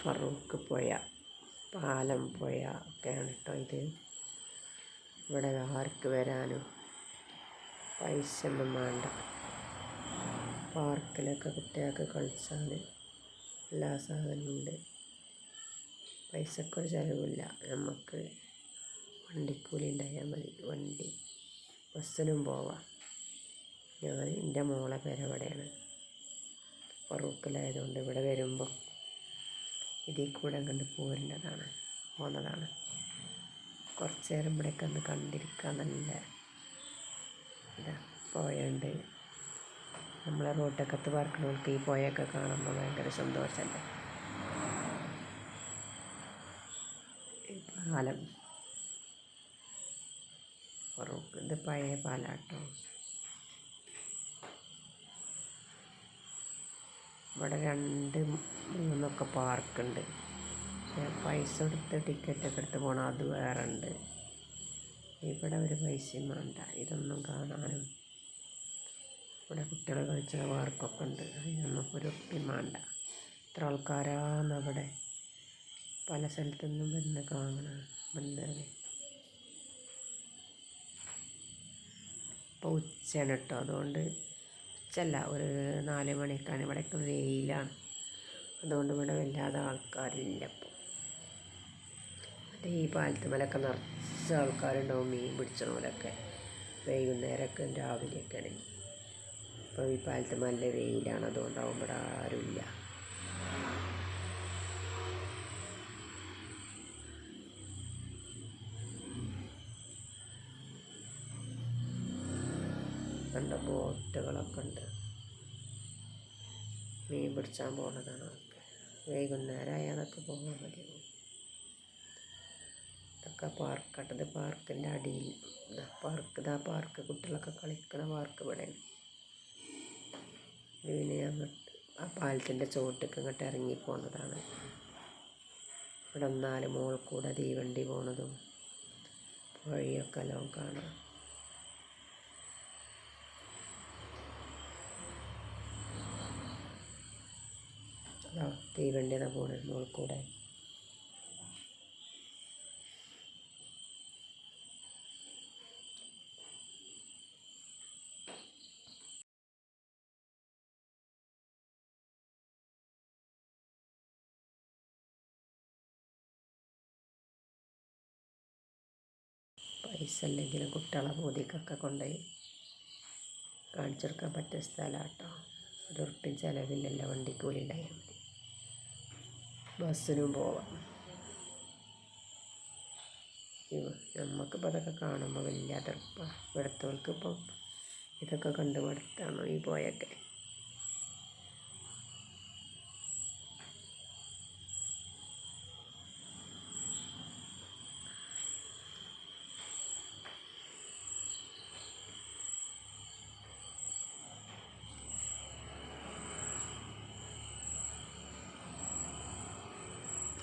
ഫറൂഖ് പുഴ പാലം പുഴ ഒക്കെയാണ് കേട്ടോ ഇത്. ഇവിടെ ആർക്ക് വരാനും പൈസ ഒന്നും വേണ്ട. പാർക്കിലൊക്കെ കുട്ടികൾക്ക് കളിച്ചാൽ എല്ലാ സാധനമുണ്ട് പൈസക്കൊരു ചിലവില്ല നമുക്ക് വണ്ടിക്കൂലി ഉണ്ടായാൽ മതി. വണ്ടി ബസ്സിനും പോവാം. ഞാൻ എന്റെ മോളെ പേരവിടെയാണ് ഫറൂഖിലായതുകൊണ്ട് ഇവിടെ വരുമ്പോൾ ഇതിൽ കൂടെ കണ്ട് പോരേണ്ടതാണ് പോകുന്നതാണ് കുറച്ച് നേരം ഇവിടെയൊക്കെ ഒന്ന് കണ്ടിരിക്കാൻ നല്ല ഇതാ പോയുണ്ട് നമ്മളെ റോട്ടക്കത്ത് പാർക്കണവർക്ക് ഈ പോയൊക്കെ കാണുമ്പോൾ ഭയങ്കര സന്തോഷമല്ലേ പാലം. ഇത് പഴയ പാലാട്ടോ. ഇവിടെ രണ്ട് മൂന്നൊക്കെ പാർക്കുണ്ട്. പൈസ കൊടുത്ത് ടിക്കറ്റൊക്കെ എടുത്ത് പോകണം അത് വേറെ ഉണ്ട് ഇവിടെ ഒരു പൈസയും വേണ്ട. ഇതൊന്നും കാണാനും ഇവിടെ കുട്ടികൾ കളിച്ച പാർക്കൊക്കെ ഉണ്ട്. അതിനൊന്നും ഒരു ഒട്ടും വേണ്ട. ഇത്ര ആൾക്കാരാണ് അവിടെ പല സ്ഥലത്തുനിന്നും വന്ന് കാണണം വന്നത്. ഇപ്പോൾ ഉച്ചയാണ് കേട്ടോ. അതുകൊണ്ട് ഉച്ചല്ല. ഒരു നാല് മണിക്കാണ് ഇവിടെയൊക്കെ വെയിലാണ്. അതുകൊണ്ട് ഇവിടെ വല്ലാതെ ആൾക്കാരില്ല ഇപ്പോൾ ഈ പാലത്തുമലൊക്കെ നിറച്ച ആൾക്കാരുണ്ടാവും മീൻ പിടിച്ചണോലൊക്കെ വൈകുന്നേരമൊക്കെ രാവിലെയൊക്കെ ആണെങ്കിൽ. ഇപ്പോൾ ഈ പാലത്ത് നല്ല വെയിലാണ് അതുകൊണ്ടാവും ഇവിടെ ആരുമില്ല. ബോട്ടുകളൊക്കെ ഉണ്ട് മീൻ പിടിച്ചാൻ പോണതാണ് അതൊക്കെ വൈകുന്നേരം അയാളൊക്കെ പോകാൻ മതി. ഇതൊക്കെ പാർക്കട്ടത് പാർക്കിന്റെ അടിയിൽ. പാർക്ക് ഇതാ പാർക്ക് കുട്ടികളൊക്കെ കളിക്കുന്ന പാർക്ക് ഇവിടെ. പിന്നെ അങ്ങോട്ട് ആ പാലത്തിന്റെ ചുവട്ടിക്ക് ഇങ്ങോട്ട് ഇറങ്ങി പോകുന്നതാണ് ഇവിടെ നാല് മോൾ കൂടെ തീവണ്ടി പോണതും വഴിയൊക്കെ എല്ലാം കാണാം. തീവണ്ടി കൂടെ മോൾ കൂടെ. പൈസ അല്ലെങ്കിൽ കുട്ടികളെ ബോധിക്കൊക്കെ കൊണ്ടുപോയി കാണിച്ചെടുക്കാൻ പറ്റിയ സ്ഥലമാണ് കേട്ടോ ഒരു ഉറുപ്പിൻ ചിലവില്ലല്ലോ വണ്ടിക്കൂലി ഉണ്ടായാൽ മതി. ബസ്സിനും പോവാം. നമുക്കിപ്പോൾ അതൊക്കെ കാണുമ്പോൾ വലിയ അതിർപ്പാണ് ഇവിടുത്തവർക്കിപ്പം ഇതൊക്കെ കണ്ട് മടുത്താണ് ഈ പോയൊക്കെ.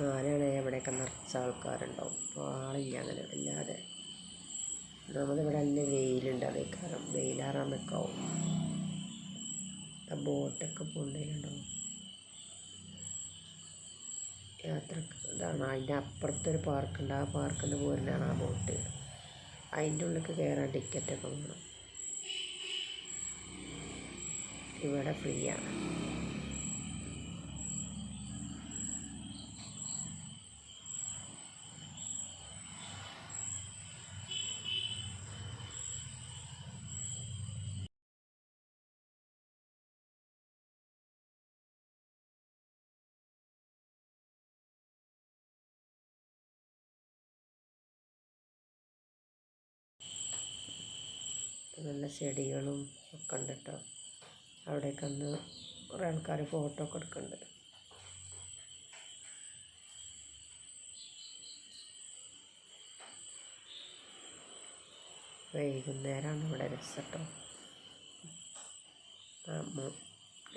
ആനയാണെങ്കിൽ എവിടെയൊക്കെ നിറച്ച ആൾക്കാരുണ്ടാവും. അപ്പോൾ ആളില്ല അങ്ങനെ അല്ലാതെ നമ്മളിവിടെ നല്ല വെയിലുണ്ട്. അതേ കാരണം വെയിലാറാൻ ആവും ബോട്ടൊക്കെ പോകണ്ടതിലുണ്ടാവും യാത്ര ഇതാണ്. അതിന്റെ അപ്പുറത്തൊരു പാർക്കുണ്ട്. ആ പാർക്കിൽ പോരുന്നതാണ് ആ ബോട്ട്. അതിന്റെ ഉള്ളിലേക്ക് കയറാൻ ടിക്കറ്റൊക്കെ വേണം. ഇവിടെ ഫ്രീ നല്ല ചെടികളും ഒക്കെ ഉണ്ട് കേട്ടോ അവിടെയൊക്കെ അന്ന് കുറേ ആൾക്കാർ ഫോട്ടോ ഒക്കെ എടുക്കുന്നുണ്ട് വൈകുന്നേരമാണ് ഇവിടെ രസം കേട്ടോ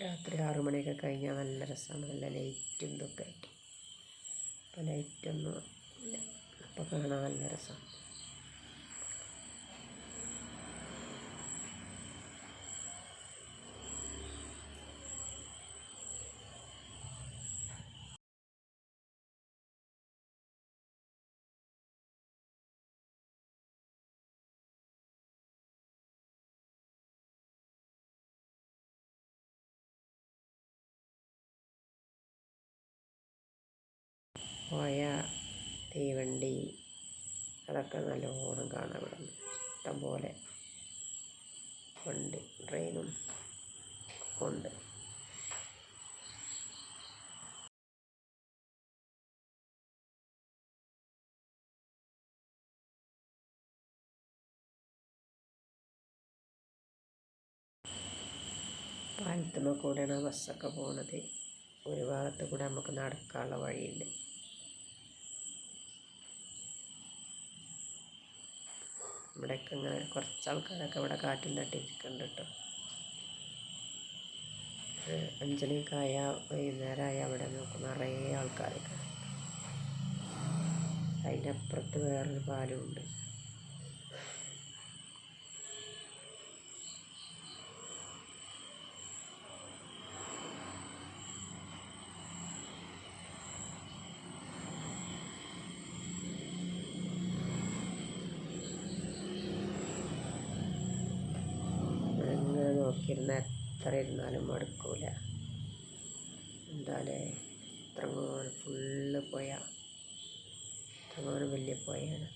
രാത്രി ആറു മണിയൊക്കെ കഴിഞ്ഞാൽ നല്ല രസമാണ് നല്ല ലൈറ്റും ഇതൊക്കെ ആയിട്ട്. ഇപ്പോൾ ലൈറ്റൊന്നും ഇല്ല. അപ്പോൾ കാണാൻ നല്ല രസമാണ് പോയ തീവണ്ടി അതൊക്കെ നല്ലോണം കാണാം ഇവിടെ ഇഷ്ടംപോലെ വണ്ടി ട്രെയിനും ഉണ്ട്. പാലത്തുമ്മ കൂടെയാണ് ബസ്സൊക്കെ പോണത്. ഒരു ഭാഗത്ത് കൂടെ നമുക്ക് നടക്കാനുള്ള വഴിയുണ്ട്. ഇവിടെയൊക്കെ ഇങ്ങനെ കുറച്ച് ആൾക്കാരൊക്കെ ഇവിടെ കാറ്റിൽ തട്ടിയിരിക്കുന്നുണ്ട് കേട്ടോ. ആയ വൈകുന്നേരമായ അവിടെ നോക്കും. നിറയെ ആൾക്കാരൊക്കെ. അതിന്റെ അപ്പുറത്ത് വേറൊരു പാലമുണ്ട് നോക്കിയിരുന്ന എത്ര ഇരുന്നാലും മടുക്കൂല. എന്താലേ? ഇത്രങ്ങോളം ഫുള്ള് പോയ? ഇത്രങ്ങോളം വലിയ പോയാണ്